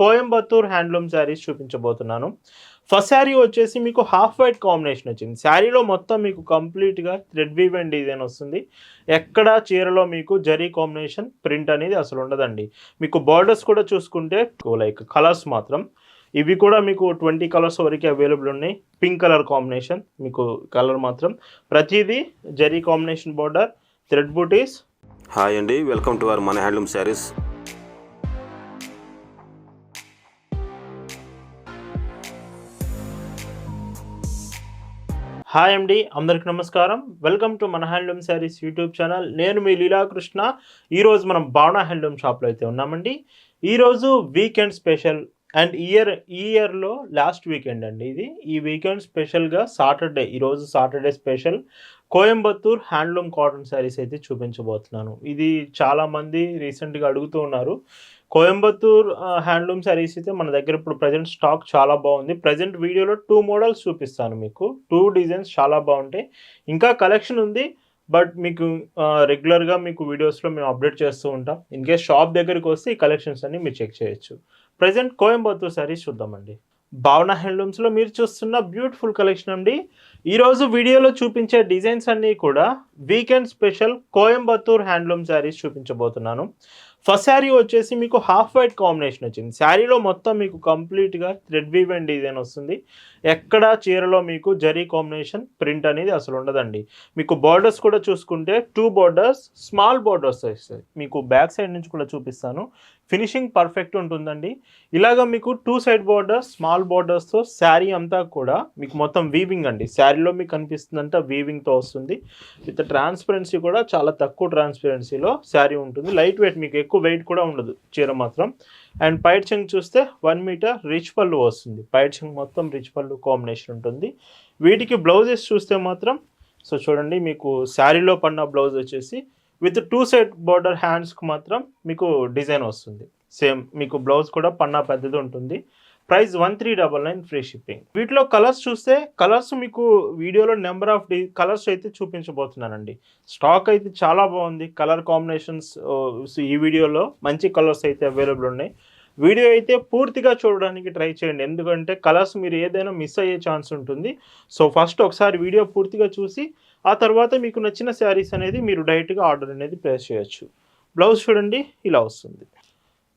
Coimbatore handloom sarees చూపించబోతున్నాను. First sari వచ్చేసి మీకు హాఫ్ వైట్ కాంబినేషన్ వచ్చింది. శారీలో మొత్తం మీకు కంప్లీట్గా థ్రెడ్ వీవ్ అండ్ డిజైన్ వస్తుంది. ఎక్కడ చీరలో మీకు జరీ కాంబినేషన్ ప్రింట్ అనేది అసలు ఉండదండి. మీకు బార్డర్స్ కూడా చూసుకుంటే లైక్ కలర్స్ మాత్రం. ఇవి కూడా మీకు ట్వంటీ కలర్స్ వరకు అవైలబుల్ ఉన్నాయి. పింక్ కలర్ కాంబినేషన్ మీకు కలర్ మాత్రం. ప్రతిదీ జరీ కాంబినేషన్ బార్డర్ థ్రెడ్ బూటీస్. హాయ్ అండి వెల్కమ్ టు అవర్ మన హ్యాండ్లూమ్ శారీస్. హాయ్ అండి అందరికి నమస్కారం. వెల్కమ్ టు మన హ్యాండ్లూమ్ శారీస్ యూట్యూబ్ ఛానల్. నేను మీ లీలాకృష్ణ. ఈరోజు మనం భావన హ్యాండ్లూమ్ షాప్లో అయితే ఉన్నామండి. ఈరోజు వీకెండ్ స్పెషల్ అండ్ ఇయర్ ఈ ఇయర్లో లాస్ట్ వీకెండ్ అండి ఇది. ఈ వీకెండ్ స్పెషల్గా సాటర్డే ఈరోజు Saturday special Coimbatore handloom cotton sarees అయితే చూపించబోతున్నాను. ఇది చాలామంది రీసెంట్గా అడుగుతూ ఉన్నారు. కోయంబత్తూర్ హ్యాండ్లూమ్ శారీస్ అయితే మన దగ్గర ఇప్పుడు ప్రజెంట్ స్టాక్ చాలా బాగుంది. ప్రజెంట్ వీడియోలో టూ మోడల్స్ చూపిస్తాను మీకు. టూ డిజైన్స్ చాలా బాగుంటాయి. ఇంకా కలెక్షన్ ఉంది బట్ మీకు రెగ్యులర్గా మీకు వీడియోస్లో మేము అప్డేట్ చేస్తూ ఉంటాం. ఇన్ కేస్ షాప్ దగ్గరికి వస్తే ఈ కలెక్షన్స్ అన్ని మీరు చెక్ చేయొచ్చు. ప్రజెంట్ కోయంబత్తూర్ శారీస్ చూద్దామండి. భావన హ్యాండ్లూమ్స్లో మీరు చూస్తున్న బ్యూటిఫుల్ కలెక్షన్ అండి. ఈరోజు వీడియోలో చూపించే డిజైన్స్ అన్నీ కూడా weekend special Coimbatore handloom sarees చూపించబోతున్నాను. ఫస్ట్ శారీ వచ్చేసి మీకు హాఫ్ వైట్ కాంబినేషన్ వచ్చింది. శారీలో మొత్తం మీకు కంప్లీట్గా థ్రెడ్ వీవ్ అండ్ డిజైన్ వస్తుంది. ఎక్కడ చీరలో మీకు జరీ కాంబినేషన్ ప్రింట్ అనేది అసలు ఉండదండి. మీకు బార్డర్స్ కూడా చూసుకుంటే టూ బార్డర్స్ స్మాల్ బార్డర్స్ వస్తాయి. మీకు బ్యాక్ సైడ్ నుంచి కూడా చూపిస్తాను. ఫినిషింగ్ పర్ఫెక్ట్ ఉంటుందండి. ఇలాగ మీకు టూ సైడ్ బార్డర్స్ స్మాల్ బార్డర్స్తో శారీ అంతా కూడా మీకు మొత్తం వీవింగ్ అండి. శారీలో మీకు కనిపిస్తుందంతా వీవింగ్తో వస్తుంది. విత్ ట్రాన్స్పరెన్సీ కూడా చాలా తక్కువ ట్రాన్స్పరెన్సీలో శారీ ఉంటుంది. లైట్ వెయిట్ మీకు ఎక్కువ వెయిట్ కూడా ఉండదు చీర మాత్రం. అండ్ పైట్ చెంగ్ చూస్తే వన్ మీటర్ రిచ్ పళ్ళు వస్తుంది. పైట్ చెంగ్ మొత్తం రిచ్ పళ్ళు కాంబినేషన్ ఉంటుంది. వీటికి బ్లౌజెస్ చూస్తే మాత్రం సో చూడండి మీకు శారీలో పడిన బ్లౌజ్ వచ్చేసి విత్ టూ సైడ్ బార్డర్ హ్యాండ్స్కి మాత్రం మీకు డిజైన్ వస్తుంది. సేమ్ మీకు బ్లౌజ్ కూడా పన్నా పెద్దది ఉంటుంది. Price one three double nine free shipping. వీటిలో కలర్స్ చూస్తే కలర్స్ మీకు వీడియోలో నెంబర్ ఆఫ్ డి కలర్స్ అయితే చూపించబోతున్నానండి. స్టాక్ అయితే చాలా బాగుంది. కలర్ కాంబినేషన్స్ ఈ వీడియోలో మంచి కలర్స్ అయితే అవైలబుల్ ఉన్నాయి. వీడియో అయితే పూర్తిగా చూడడానికి ట్రై చేయండి. ఎందుకంటే కలర్స్ మీరు ఏదైనా మిస్ అయ్యే ఛాన్స్ ఉంటుంది. సో ఫస్ట్ ఒకసారి వీడియో పూర్తిగా చూసి ఆ తర్వాత మీకు నచ్చిన శారీస్ అనేది మీరు డైరెక్ట్గా ఆర్డర్ అనేది ప్లేస్ చేయొచ్చు. బ్లౌజ్ చూడండి ఇలా వస్తుంది.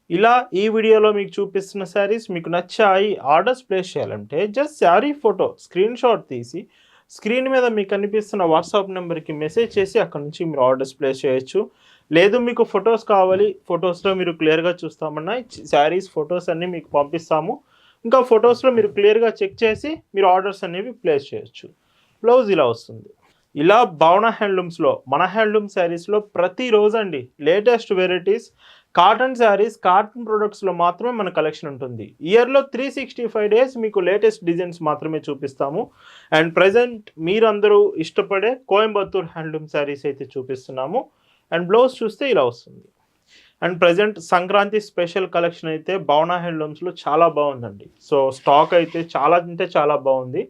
ఇలా ఈ వీడియోలో మీకు చూపిస్తున్న శారీస్ మీకు నచ్చాయి ఆర్డర్స్ ప్లేస్ చేయాలంటే just saree photo screenshot తీసి స్క్రీన్ మీద మీకు కనిపిస్తున్న వాట్సాప్ నెంబర్కి మెసేజ్ చేసి అక్కడ నుంచి మీరు ఆర్డర్స్ ప్లేస్ చేయొచ్చు. లేదు మీకు ఫొటోస్ కావాలి ఫొటోస్లో మీరు క్లియర్గా చూస్తామన్నా శారీస్ ఫొటోస్ అన్నీ మీకు పంపిస్తాము. ఇంకా ఫొటోస్లో మీరు క్లియర్గా చెక్ చేసి మీరు ఆర్డర్స్ అనేవి ప్లేస్ చేయొచ్చు. బ్లౌజ్ ఇలా వస్తుంది. ఇలా భావన హ్యాండ్లూమ్స్లో మన హ్యాండ్లూమ్ శారీస్లో ప్రతిరోజు అండి latest varieties cotton sarees cotton ప్రొడక్ట్స్లో మాత్రమే మన కలెక్షన్ ఉంటుంది. ఇయర్లో త్రీ సిక్స్టీ ఫైవ్ డేస్ మీకు లేటెస్ట్ డిజైన్స్ మాత్రమే చూపిస్తాము. అండ్ ప్రజెంట్ మీరందరూ ఇష్టపడే కోయంబత్తూర్ హ్యాండ్లూమ్ శారీస్ అయితే చూపిస్తున్నాము. అండ్ బ్లౌజ్ చూస్తే ఇలా వస్తుంది. And present Sankranti special collection అయితే భావన హ్యాండ్లూమ్స్లో చాలా బాగుందండి. సో స్టాక్ అయితే చాలా అంటే చాలా బాగుంది.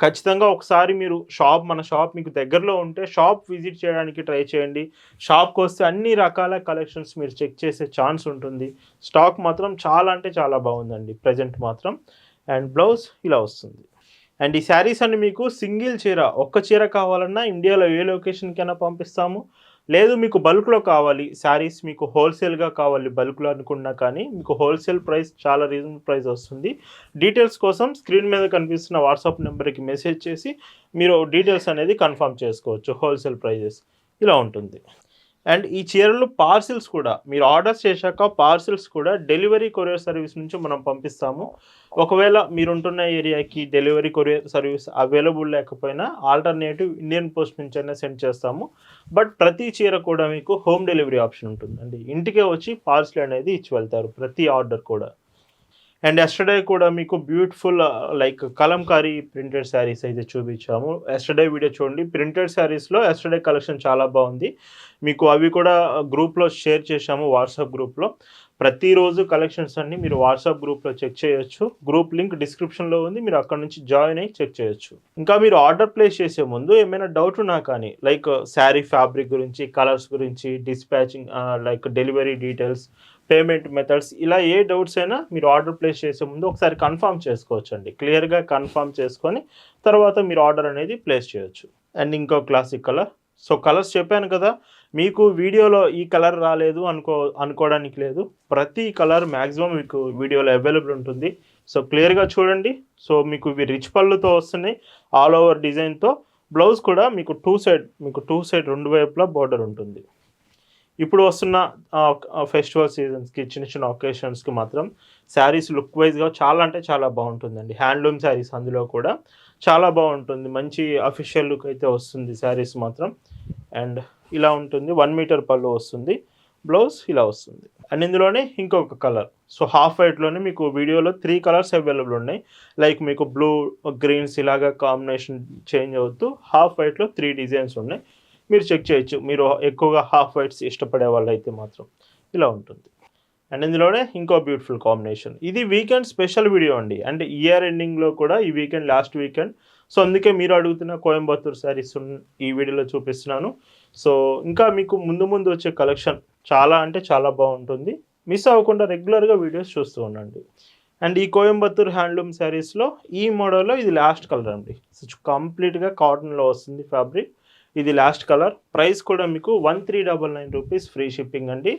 ఖచ్చితంగా ఒకసారి మీరు షాప్ మన షాప్ మీకు దగ్గరలో ఉంటే షాప్ విజిట్ చేయడానికి ట్రై చేయండి. షాప్కి వస్తే అన్ని రకాల కలెక్షన్స్ మీరు చెక్ చేసే ఛాన్స్ ఉంటుంది. స్టాక్ మాత్రం చాలా అంటే చాలా బాగుందండి. ప్రజెంట్ మాత్రం. అండ్ బ్లౌజ్ ఇలా వస్తుంది. అండ్ ఈ శారీస్ అన్ని మీకు సింగిల్ చీర ఒక్క చీర కావాలన్నా ఇండియాలో ఏ లొకేషన్కైనా పంపిస్తాము. లేదు మీకు బల్క్లో కావాలి. శారీస్ మీకు హోల్సేల్గా కావాలి బల్క్లో అనుకున్నా కానీ మీకు హోల్సేల్ ప్రైస్ చాలా రీజనబుల్ ప్రైస్ వస్తుంది. డీటెయిల్స్ కోసం స్క్రీన్ మీద కనిపిస్తున్న వాట్సాప్ నెంబర్కి మెసేజ్ చేసి మీరు డీటెయిల్స్ అనేది కన్ఫర్మ్ చేసుకోవచ్చు హోల్సేల్ ప్రైజెస్. ఇలా ఉంటుంది. అండ్ ఈ చీరలు పార్సిల్స్ కూడా మీరు ఆర్డర్స్ చేశాక పార్సిల్స్ కూడా డెలివరీ కొరియర్ సర్వీస్ నుంచి మనం పంపిస్తాము. ఒకవేళ మీరుంటున్న ఏరియాకి డెలివరీ కొరియర్ సర్వీస్ అవైలబుల్ లేకపోయినా ఆల్టర్నేటివ్ ఇండియన్ పోస్ట్ నుంచి అయినా సెండ్ చేస్తాము. బట్ ప్రతి చీర కూడా మీకు హోమ్ డెలివరీ ఆప్షన్ ఉంటుందండి. ఇంటికే వచ్చి పార్సిల్ అనేది ఇచ్చి వెళ్తారు ప్రతి ఆర్డర్ కూడా. అండ్ ఎస్టర్డే కూడా మీకు beautiful like Kalamkari printed sarees అయితే చూపించాము. ఎస్టర్డే వీడియో చూడండి. ప్రింటెడ్ శారీస్లో ఎస్టర్డే కలెక్షన్ చాలా బాగుంది. మీకు అవి కూడా uh, గ్రూప్లో షేర్ చేశాము వాట్సాప్ గ్రూప్లో ప్రతిరోజు కలెక్షన్స్ అన్ని మీరు వాట్సాప్ గ్రూప్లో చెక్ చేయొచ్చు. గ్రూప్ లింక్ డిస్క్రిప్షన్లో ఉంది. మీరు అక్కడ నుంచి జాయిన్ అయ్యి చెక్ చేయొచ్చు. ఇంకా మీరు ఆర్డర్ ప్లేస్ చేసే ముందు ఏమైనా డౌట్ ఉన్నా కానీ లైక్ శారీ ఫ్యాబ్రిక్ గురించి కలర్స్ గురించి dispatching like delivery details payment methods ఇలా ఏ డౌట్స్ అయినా మీరు ఆర్డర్ ప్లేస్ చేసే ముందు ఒకసారి కన్ఫర్మ్ చేసుకోవచ్చు అండి క్లియర్గా కన్ఫర్మ్ చేసుకొని తర్వాత మీరు ఆర్డర్ అనేది ప్లేస్ చేయొచ్చు. అండ్ ఇంకో క్లాసిక్ కలర్ సో కలర్స్ చెప్పాను కదా మీకు వీడియోలో ఈ కలర్ రాలేదు అనుకో అనుకోవడానికి లేదు. ప్రతి కలర్ మ్యాక్సిమం మీకు వీడియోలో అవైలబుల్ ఉంటుంది. సో క్లియర్గా చూడండి. సో మీకు ఇవి రిచ్ పళ్ళుతో వస్తున్నాయి. ఆల్ ఓవర్ డిజైన్తో బ్లౌజ్ కూడా మీకు టూ సైడ్ మీకు టూ సైడ్ రెండు వైపులా బార్డర్ ఉంటుంది. ఇప్పుడు వస్తున్న ఫెస్టివల్ సీజన్స్కి చిన్న చిన్న ఒకేషన్స్కి మాత్రం శారీస్ లుక్ వైజ్గా చాలా అంటే చాలా బాగుంటుందండి. హ్యాండ్లూమ్ శారీస్ అందులో కూడా చాలా బాగుంటుంది. మంచి అఫీషియల్ లుక్ అయితే వస్తుంది శారీస్ మాత్రం. అండ్ ఇలా ఉంటుంది. వన్ మీటర్ పళ్ళు వస్తుంది. బ్లౌజ్ ఇలా వస్తుంది. అండ్ ఇందులోనే ఇంకొక కలర్ సో హాఫ్ వైట్లోనే మీకు వీడియోలో త్రీ కలర్స్ అవైలబుల్ ఉన్నాయి. లైక్ మీకు బ్లూ గ్రీన్స్ ఇలాగా కాంబినేషన్ చేంజ్ అవుతూ హాఫ్ వైట్లో త్రీ డిజైన్స్ ఉన్నాయి. మీరు చెక్ చేయొచ్చు. మీరు ఎక్కువగా హాఫ్ వైట్స్ ఇష్టపడే వాళ్ళు అయితే మాత్రం ఇలా ఉంటుంది. అండ్ ఇందులోనే ఇంకో బ్యూటిఫుల్ కాంబినేషన్ ఇది వీకెండ్ స్పెషల్ వీడియో అండి. అంటే ఇయర్ ఎండింగ్లో కూడా ఈ వీకెండ్ లాస్ట్ వీకెండ్ సో అందుకే మీరు అడుగుతున్న కోయంబత్తూర్ శారీస్ ఈ వీడియోలో చూపిస్తున్నాను. సో ఇంకా మీకు ముందు ముందు వచ్చే కలెక్షన్ చాలా అంటే చాలా బాగుంటుంది. మిస్ అవ్వకుండా రెగ్యులర్గా వీడియోస్ చూస్తూ ఉండండి. అండ్ ఈ కోయంబత్తూర్ హ్యాండ్లూమ్ శారీస్లో ఈ మోడల్లో ఇది లాస్ట్ కలర్ అండి. కంప్లీట్గా కాటన్లో వస్తుంది ఫ్యాబ్రిక్ ఇది లాస్ట్ కలర్ ప్రైస్ కూడా మీకు one three double nine rupees free shipping అండి.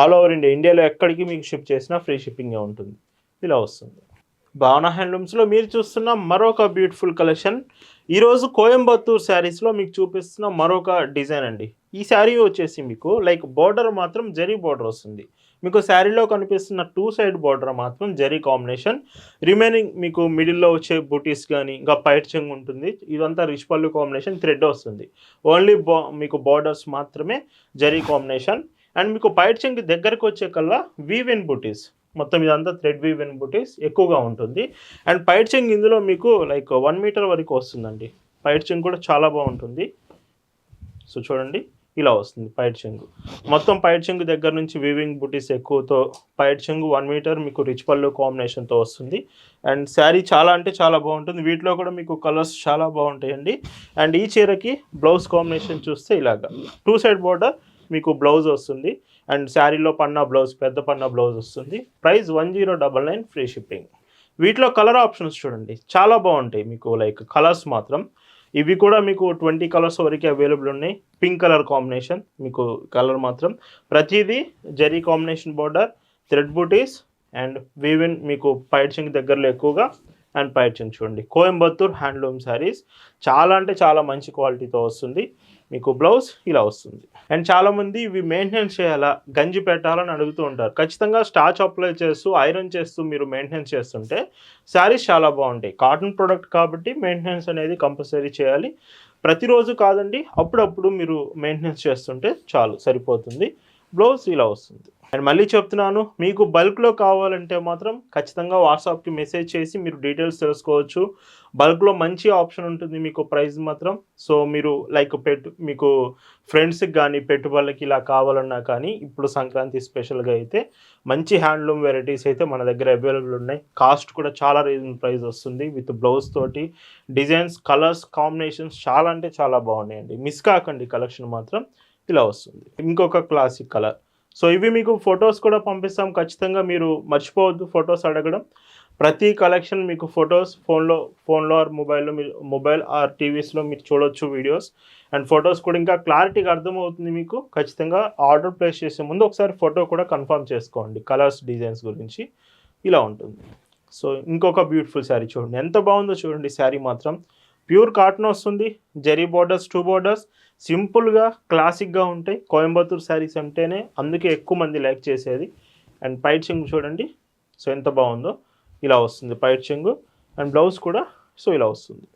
ఆల్ ఓవర్ ఇండియా ఇండియాలో ఎక్కడికి మీకు షిప్ చేసినా ఫ్రీ షిప్పింగే ఉంటుంది. ఇలా వస్తుంది. భావన హ్యాండ్లూమ్స్లో మీరు చూస్తున్న మరొక బ్యూటిఫుల్ కలెక్షన్ ఈరోజు కోయంబత్తూర్ శారీస్లో మీకు చూపిస్తున్న మరొక డిజైన్ అండి. ఈ శారీ వచ్చేసి మీకు లైక్ బార్డర్ మాత్రం జరీ బార్డర్ వస్తుంది. మీకు శారీలో కనిపిస్తున్న టూ సైడ్ బార్డర్ మాత్రం జరీ కాంబినేషన్ రిమైనింగ్ మీకు మిడిల్లో వచ్చే బుటీస్ కానీ ఇంకా పైట్ చెంగు ఉంటుంది. ఇదంతా రిచ్ పళ్ళు కాంబినేషన్ థ్రెడ్ వస్తుంది. ఓన్లీ బా మీకు బార్డర్స్ మాత్రమే జరీ కాంబినేషన్ అండ్ మీకు పైట్ చెంగు దగ్గరకు వచ్చే కల్లా వీవెన్ బుటీస్ మొత్తం ఇదంతా థ్రెడ్ వీవెన్ బుటీస్ ఎక్కువగా ఉంటుంది. అండ్ పైట్ చెంగ్ ఇందులో మీకు లైక్ వన్ మీటర్ వరకు వస్తుందండి. పైట్ చెంగ్ కూడా చాలా బాగుంటుంది. సో చూడండి. ఇలా వస్తుంది పైట్ చెంగు. మొత్తం పైట్ చెంగు దగ్గర నుంచి వీవింగ్ బుటీస్ ఎక్కువతో పైట్ చెంగు వన్ మీటర్ మీకు రిచ్ పళ్ళు కాంబినేషన్తో వస్తుంది. అండ్ శారీ చాలా అంటే చాలా బాగుంటుంది. వీటిలో కూడా మీకు కలర్స్ చాలా బాగుంటాయండి. అండ్ ఈ చీరకి బ్లౌజ్ కాంబినేషన్ చూస్తే ఇలాగా. టూ సైడ్ బోర్డర్ మీకు బ్లౌజ్ వస్తుంది. అండ్ శారీలో పన్న బ్లౌజ్ పెద్ద పన్న బ్లౌజ్ వస్తుంది. Price one zero double nine free shipping వీటిలో కలర్ ఆప్షన్స్ చూడండి. చాలా బాగుంటాయి మీకు లైక్ కలర్స్ మాత్రం. ఇవి కూడా మీకు ట్వంటీ కలర్స్ వరకు అవైలబుల్ ఉన్నాయి. పింక్ కలర్ కాంబినేషన్ మీకు కలర్ మాత్రం. ప్రతిదీ zari combination border thread booties and woven మీకు పైడ్చింగ్ దగ్గరలో ఎక్కువగా అండ్ పైడ్చింగ్ చూడండి. కోయంబత్తూర్ హ్యాండ్లూమ్ శారీస్ చాలా అంటే చాలా మంచి క్వాలిటీతో వస్తుంది. మీకు బ్లౌజ్ ఇలా వస్తుంది. అండ్ చాలామంది ఇవి మెయింటెనెన్స్ చేయాలా? గంజి పెట్టాలని అడుగుతూ ఉంటారు. ఖచ్చితంగా స్టాచ్ అప్లై చేస్తూ ఐరన్ చేస్తూ మీరు మెయింటెనెన్స్ చేస్తుంటే శారీస్ చాలా బాగుంటాయి. కాటన్ ప్రోడక్ట్ కాబట్టి మెయింటెనెన్స్ అనేది కంపల్సరీ చేయాలి. ప్రతిరోజు కాదండి అప్పుడప్పుడు మీరు మెయింటెనెన్స్ చేస్తుంటే చాలు సరిపోతుంది. బ్లౌజ్ ఇలా వస్తుంది. అండ్ మళ్ళీ చెప్తున్నాను మీకు బల్క్లో కావాలంటే మాత్రం ఖచ్చితంగా వాట్సాప్కి మెసేజ్ చేసి మీరు డీటెయిల్స్ తెలుసుకోవచ్చు. బల్క్లో మంచి ఆప్షన్ ఉంటుంది మీకు ప్రైస్ మాత్రం. సో మీరు లైక్ పెట్టు మీకు ఫ్రెండ్స్కి కానీ పెట్టుబడులకి ఇలా కావాలన్నా కానీ ఇప్పుడు సంక్రాంతి స్పెషల్గా అయితే మంచి హ్యాండ్లూమ్ వెరైటీస్ అయితే మన దగ్గర అవైలబుల్ ఉన్నాయి. కాస్ట్ కూడా చాలా రీజనబుల్ ప్రైస్ వస్తుంది విత్ బ్లౌజ్ తోటి. డిజైన్స్ కలర్స్ కాంబినేషన్స్ చాలా అంటే చాలా బాగున్నాయండి. మిస్ కాకండి కలెక్షన్ మాత్రం ఇలా వస్తుంది. ఇంకొక క్లాసిక్ కలర్. సో ఇవి మీకు ఫొటోస్ కూడా పంపిస్తాం. ఖచ్చితంగా మీరు మర్చిపోవద్దు ఫొటోస్ అడగడం. ప్రతి కలెక్షన్ మీకు ఫొటోస్ ఫోన్లో ఫోన్లో ఆర్ మొబైల్లో మీరు మొబైల్ ఆర్ టీవీస్లో మీరు చూడొచ్చు వీడియోస్. అండ్ ఫొటోస్ కూడా ఇంకా క్లారిటీగా అర్థమవుతుంది మీకు. ఖచ్చితంగా ఆర్డర్ ప్లేస్ చేసే ముందు ఒకసారి ఫోటో కూడా కన్ఫర్మ్ చేసుకోండి. కలర్స్ డిజైన్స్ గురించి ఇలా ఉంటుంది. సో ఇంకొక బ్యూటిఫుల్ శారీ చూడండి. ఎంత బాగుందో చూడండి. శారీ మాత్రం ప్యూర్ కాటన్ వస్తుంది. Zari borders two borders. సింపుల్గా క్లాసిక్గా ఉంటాయి. కోయంబత్తూర్ శారీస్ అంటేనే అందుకే ఎక్కువ మంది లైక్ చేసేది. అండ్ పైట్ చెంగు చూడండి. సో ఎంత బాగుందో. ఇలా వస్తుంది పైట్ చెంగు. అండ్ బ్లౌజ్ కూడా సో ఇలా వస్తుంది.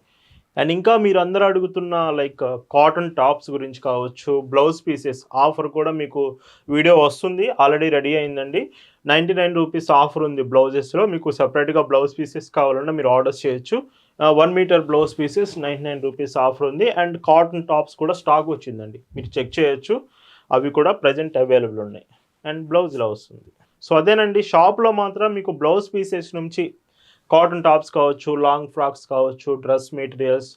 అండ్ ఇంకా మీరు అందరూ అడుగుతున్న లైక్ కాటన్ టాప్స్ గురించి కావచ్చు బ్లౌజ్ పీసెస్ ఆఫర్ కూడా మీకు వీడియో వస్తుంది. ఆల్రెడీ రెడీ అయిందండి. నైంటీ నైన్ రూపీస్ ఆఫర్ ఉంది బ్లౌజెస్లో. మీకు సపరేట్గా బ్లౌజ్ పీసెస్ కావాలన్నా మీరు ఆర్డర్ చేయొచ్చు. One metre blouse pieces ninety nine rupees offer ఉంది. అండ్ కాటన్ టాప్స్ కూడా స్టాక్ వచ్చిందండి. మీరు చెక్ చేయొచ్చు. అవి కూడా ప్రజెంట్ అవైలబుల్ ఉన్నాయి. అండ్ బ్లౌజ్ ఇలా వస్తుంది. సో అదేనండి. షాప్లో మాత్రం మీకు బ్లౌజ్ పీసెస్ నుంచి కాటన్ టాప్స్ కావచ్చు లాంగ్ ఫ్రాక్స్ కావచ్చు dress materials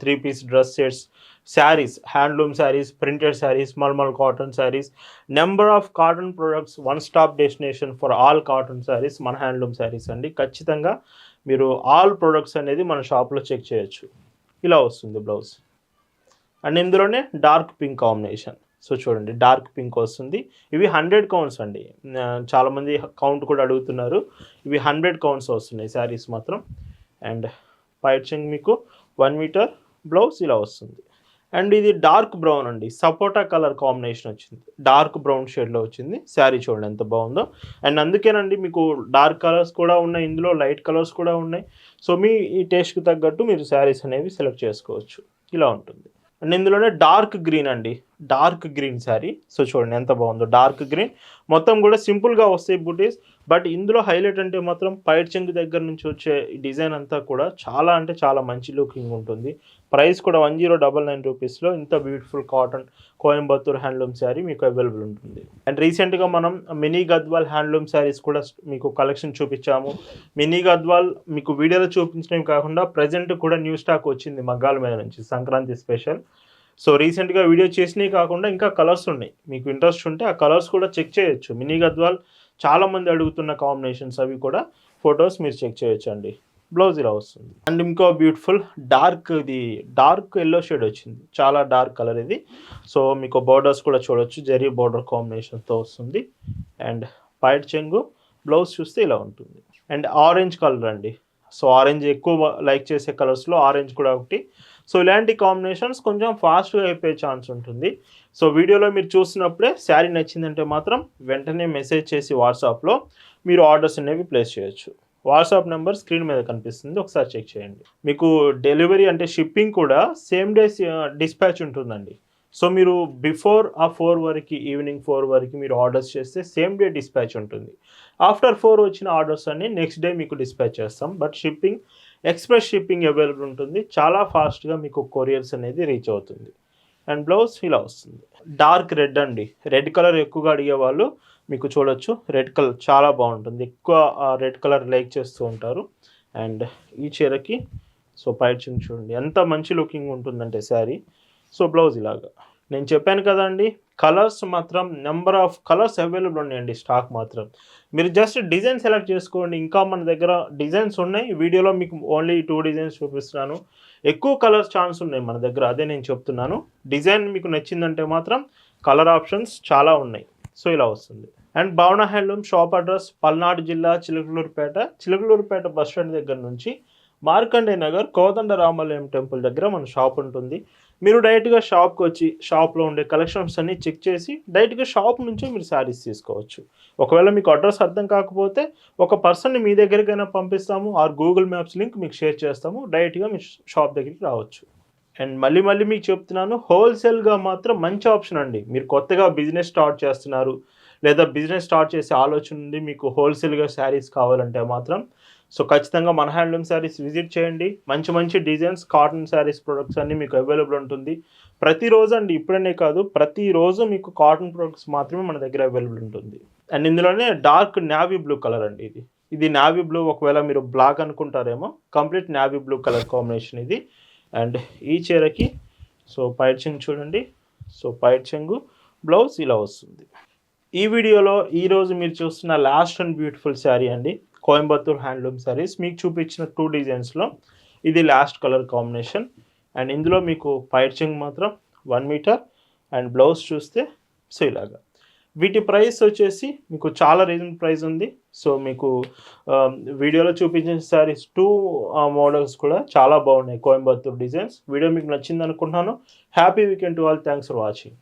three piece dress sets sarees handloom sarees printed sarees mulmul cotton sarees number of cotton products one stop destination for all cotton sarees మన handloom saris అండి. ఖచ్చితంగా మీరు all products అనేది మన షాప్లో check చేయొచ్చు. ఇలా వస్తుంది బ్లౌజ్ అండ్ ఇందులోనే డార్క్ పింక్ కాంబినేషన్ సో చూడండి డార్క్ పింక్ వస్తుంది. ఇవి హండ్రెడ్ కౌంట్స్ అండి. చాలామంది కౌంట్ కూడా అడుగుతున్నారు. ఇవి హండ్రెడ్ కౌంట్స్ వస్తున్నాయి శారీస్ మాత్రం. అండ్ పైచింగ్ మీకు వన్ మీటర్ బ్లౌజ్ ఇలా వస్తుంది. అండ్ ఇది డార్క్ బ్రౌన్ అండి. సపోటా కలర్ కాంబినేషన్ వచ్చింది. డార్క్ బ్రౌన్ షేడ్లో వచ్చింది. శారీ చూడండి ఎంత బాగుందో. అండ్ అందుకేనండి మీకు డార్క్ కలర్స్ కూడా ఉన్నాయి. ఇందులో లైట్ కలర్స్ కూడా ఉన్నాయి. సో మీ ఈ టేస్ట్కి తగ్గట్టు మీరు శారీస్ అనేవి సెలెక్ట్ చేసుకోవచ్చు. ఇలా ఉంటుంది. అండ్ ఇందులోనే డార్క్ గ్రీన్ అండి. Dark green saree. సో చూడండి ఎంత బాగుందో డార్క్ గ్రీన్. మొత్తం కూడా సింపుల్గా వస్తాయి బుటీస్. బట్ ఇందులో హైలైట్ అంటే మాత్రం పైట్ చెంగు దగ్గర నుంచి వచ్చే డిజైన్ అంతా కూడా చాలా అంటే చాలా మంచి లుకింగ్ ఉంటుంది. ప్రైస్ కూడా వన్ జీరో డబల్ నైన్ రూపీస్లో ఇంత beautiful cotton Coimbatore handloom saree మీకు అవైలబుల్ ఉంటుంది. అండ్ రీసెంట్గా మనం మినీ గద్వాల్ హ్యాండ్లూమ్ శారీస్ కూడా మీకు కలెక్షన్ చూపించాము. మినీ గద్వాల్ మీకు వీడియోలో చూపించడం కాకుండా ప్రజెంట్ కూడా న్యూ స్టాక్ వచ్చింది మగ్గాల మీద నుంచి సంక్రాంతి స్పెషల్. సో రీసెంట్గా వీడియో చేసినవి కాకుండా ఇంకా కలర్స్ ఉన్నాయి. మీకు ఇంట్రెస్ట్ ఉంటే ఆ కలర్స్ కూడా చెక్ చేయొచ్చు. మినీ గద్వాల్ చాలామంది అడుగుతున్న కాంబినేషన్స్ అవి కూడా ఫొటోస్ మీరు చెక్ చేయొచ్చు అండి బ్లౌజ్ ఇలా వస్తుంది. అండ్ ఇంకో బ్యూటిఫుల్ డార్క్ ఇది డార్క్ ఎల్లో షేడ్ వచ్చింది. చాలా డార్క్ కలర్ ఇది. సో మీకు బోర్డర్స్ కూడా చూడొచ్చు. జరీ బోర్డర్ కాంబినేషన్తో వస్తుంది. అండ్ పైట్ చెంగు బ్లౌజ్ చూస్తే ఇలా ఉంటుంది. అండ్ ఆరెంజ్ కలర్ అండి. సో ఆరెంజ్ ఎక్కువ లైక్ చేసే కలర్స్లో ఆరెంజ్ కూడా ఒకటి. సో ఇలాంటి కాంబినేషన్స్ కొంచెం ఫాస్ట్గా అయిపోయే ఛాన్స్ ఉంటుంది. సో వీడియోలో మీరు చూసినప్పుడే శారీ నచ్చిందంటే మాత్రం వెంటనే మెసేజ్ చేసి వాట్సాప్లో మీరు ఆర్డర్స్ అనేవి ప్లేస్ చేయొచ్చు. వాట్సాప్ నెంబర్ స్క్రీన్ మీద కనిపిస్తుంది. ఒకసారి చెక్ చేయండి. మీకు డెలివరీ అంటే షిప్పింగ్ కూడా సేమ్ డే డిస్పాచ్ ఉంటుందండి. సో మీరు బిఫోర్ ఆ ఫోర్ వరకు ఈవినింగ్ ఫోర్ వరకు మీరు ఆర్డర్స్ చేస్తే సేమ్ డే డిస్పాచ్ ఉంటుంది. ఆఫ్టర్ ఫోర్ వచ్చిన ఆర్డర్స్ అన్ని నెక్స్ట్ డే మీకు డిస్పాచ్ చేస్తాం. But shipping express shipping available ఉంటుంది. చాలా ఫాస్ట్గా మీకు కొరియర్స్ అనేది రీచ్ అవుతుంది. అండ్ బ్లౌజ్ ఇలా వస్తుంది డార్క్ రెడ్ అండి. రెడ్ కలర్ ఎక్కువగా అడిగే వాళ్ళు మీకు చూడొచ్చు. రెడ్ కలర్ చాలా బాగుంటుంది. ఎక్కువ రెడ్ కలర్ లైక్ చేస్తూ ఉంటారు. అండ్ ఈ చీరకి సో పైచింగ్ చూడండి. ఎంత మంచి లుకింగ్ ఉంటుందంటే శారీ. సో బ్లౌజ్ ఇలాగా. నేను చెప్పాను కదండి కలర్స్ మాత్రం నెంబర్ ఆఫ్ కలర్స్ అవైలబుల్ ఉన్నాయండి స్టాక్ మాత్రం. మీరు జస్ట్ డిజైన్ సెలెక్ట్ చేసుకోండి ఇంకా మన దగ్గర డిజైన్స్ ఉన్నాయి. వీడియోలో మీకు ఓన్లీ టూ డిజైన్స్ చూపిస్తున్నాను. ఎక్కువ కలర్స్ ఛాన్స్ ఉన్నాయి మన దగ్గర అదే నేను చెప్తున్నాను. డిజైన్ మీకు నచ్చిందంటే మాత్రం కలర్ ఆప్షన్స్ చాలా ఉన్నాయి. సో ఇలా వస్తుంది. అండ్ భావన హ్యాండ్లూమ్ షాప్ అడ్రస్ పల్నాడు జిల్లా చిలకలూరుపేట చిలకలూరుపేట బస్ స్టాండ్ దగ్గర నుంచి మార్కండే నగర్ కోదండ రామాలయం టెంపుల్ దగ్గర మన షాప్ ఉంటుంది. మీరు డైరెక్ట్గా షాప్కి వచ్చి షాప్లో ఉండే కలెక్షన్స్ అన్నీ చెక్ చేసి డైరెక్ట్గా షాప్ నుంచే మీరు శారీస్ తీసుకోవచ్చు. ఒకవేళ మీకు అడ్రస్ అర్థం కాకపోతే ఒక పర్సన్ని మీ దగ్గరికైనా పంపిస్తాము ఆర్ గూగుల్ మ్యాప్స్ లింక్ మీకు షేర్ చేస్తాము డైరెక్ట్గా మీ షాప్ దగ్గరికి రావచ్చు. అండ్ మళ్ళీ మళ్ళీ మీకు చెప్తున్నాను హోల్సేల్గా మాత్రం మంచి ఆప్షన్ అండి. మీరు కొత్తగా బిజినెస్ స్టార్ట్ చేస్తున్నారు లేదా బిజినెస్ స్టార్ట్ చేసే ఆలోచన ఉంది మీకు హోల్సేల్గా శారీస్ కావాలంటే మాత్రం. సో ఖచ్చితంగా మన హ్యాండ్లూమ్ శారీస్ విజిట్ చేయండి. మంచి మంచి డిజైన్స్ కాటన్ శారీస్ ప్రొడక్ట్స్ అన్నీ మీకు అవైలబుల్ ఉంటుంది. ప్రతిరోజు అండి ఇప్పుడనే కాదు ప్రతిరోజు మీకు కాటన్ ప్రొడక్ట్స్ మాత్రమే మన దగ్గర అవైలబుల్ ఉంటుంది. అండ్ ఇందులోనే డార్క్ నావీ బ్లూ కలర్ అండి ఇది. ఇది నావీ బ్లూ ఒకవేళ మీరు బ్లాక్ అనుకుంటారేమో complete navy blue colour combination ఇది. అండ్ ఈ చీరకి సో పైట్ చెంగు చూడండి. సో పైట్ చెంగు బ్లౌజ్ ఇలా వస్తుంది. ఈ వీడియోలో ఈరోజు మీరు చూస్తున్న లాస్ట్ అండ్ బ్యూటిఫుల్ శారీ అండి. కోయంబత్తూర్ హ్యాండ్లూమ్ సారీస్ మీకు చూపించిన టూ డిజైన్స్లో ఇది లాస్ట్ కలర్ కాంబినేషన్ అండ్ ఇందులో మీకు పైర్చింగ్ మాత్రం వన్ మీటర్ అండ్ బ్లౌజ్ చూస్తే సో ఇలాగా వీటి ప్రైస్ వచ్చేసి మీకు చాలా రీజనబుల్ ప్రైస్ ఉంది. సో మీకు um, వీడియోలో చూపించిన శారీస్ టూ మోడల్స్ కూడా చాలా బాగున్నాయి కోయంబత్తూర్ డిజైన్స్ వీడియో మీకు నచ్చింది అనుకుంటున్నాను. Happy weekend to all thanks for watching